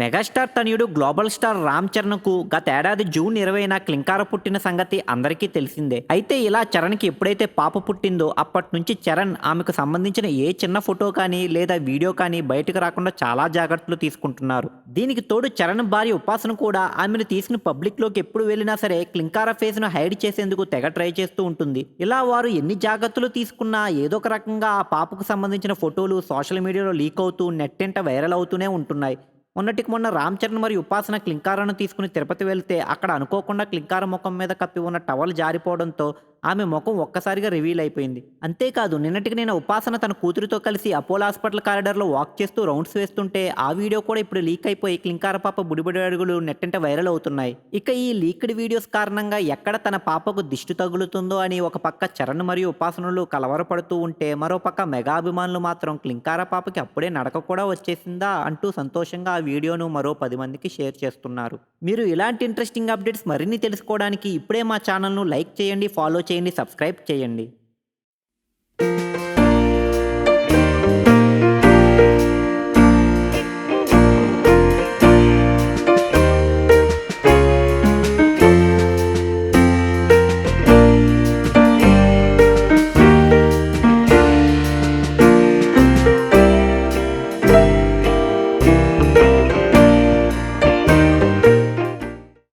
Megastar తనయుడు global star Ram చరణ్కు గతేడాది June ఇరవైన క్లింకార పుట్టిన సంగతి అందరికీ తెలిసిందే. అయితే ఇలా చరణ్కి ఎప్పుడైతే పాప పుట్టిందో అప్పటి నుంచి చరణ్ ఆమెకు సంబంధించిన ఏ చిన్న ఫోటో కానీ లేదా వీడియో కానీ బయటకు రాకుండా చాలా జాగ్రత్తలు తీసుకుంటున్నారు. దీనికి తోడు చరణ్ భార్య ఉపాసన కూడా ఆమెను తీసుకుని పబ్లిక్లోకి ఎప్పుడు వెళ్ళినా సరే క్లింకార ఫేస్ను హైడ్ చేసేందుకు తెగ ట్రై చేస్తూ ఉంటుంది. ఇలా వారు ఎన్ని జాగ్రత్తలు తీసుకున్నా ఏదో ఒక రకంగా ఆ పాపకు సంబంధించిన ఫోటోలు సోషల్ మీడియాలో లీక్ అవుతూ నెట్టెంట వైరల్ అవుతూనే ఉంటున్నాయి. మొన్నటికి మొన్న రామ్ చరణ్ మరియు ఉపాసన క్లింకారాను తీసుకుని తిరుపతి వెళ్తే అక్కడ అనుకోకుండా క్లింకార ముఖం మీద కప్పి ఉన్న టవల్ జారిపోవడంతో ఆమె ముఖం ఒక్కసారిగా రివీల్ అయిపోయింది. అంతేకాదు నిన్నటికి నేను ఉపాసన తన కూతురితో కలిసి అపోలో హాస్పిటల్ కారిడార్లో వాక్ చేస్తూ రౌండ్స్ వేస్తుంటే ఆ వీడియో కూడా ఇప్పుడు లీక్ అయిపోయి క్లింకార పాప బుడిబుడి అడుగులు నెట్టింట వైరల్ అవుతున్నాయి. ఇక ఈ లీక్డ్ వీడియోస్ కారణంగా ఎక్కడ తన పాపకు దిష్టి తగులుతుందో అని ఒక పక్క చరణ్ మరియు ఉపాసనలు కలవరపడుతూ ఉంటే మరో పక్క మెగా అభిమానులు మాత్రం క్లింకార పాపకి అప్పుడే నడక కూడా వచ్చేసిందా అంటూ సంతోషంగా ఆ వీడియోను మరో పది మందికి షేర్ చేస్తున్నారు. మీరు ఇలాంటి ఇంట్రెస్టింగ్ అప్డేట్స్ మరిన్ని తెలుసుకోవడానికి ఇప్పుడే మా ఛానల్ను లైక్ చేయండి ఫాలో చేయండి సబ్స్క్రైబ్ చేయండి.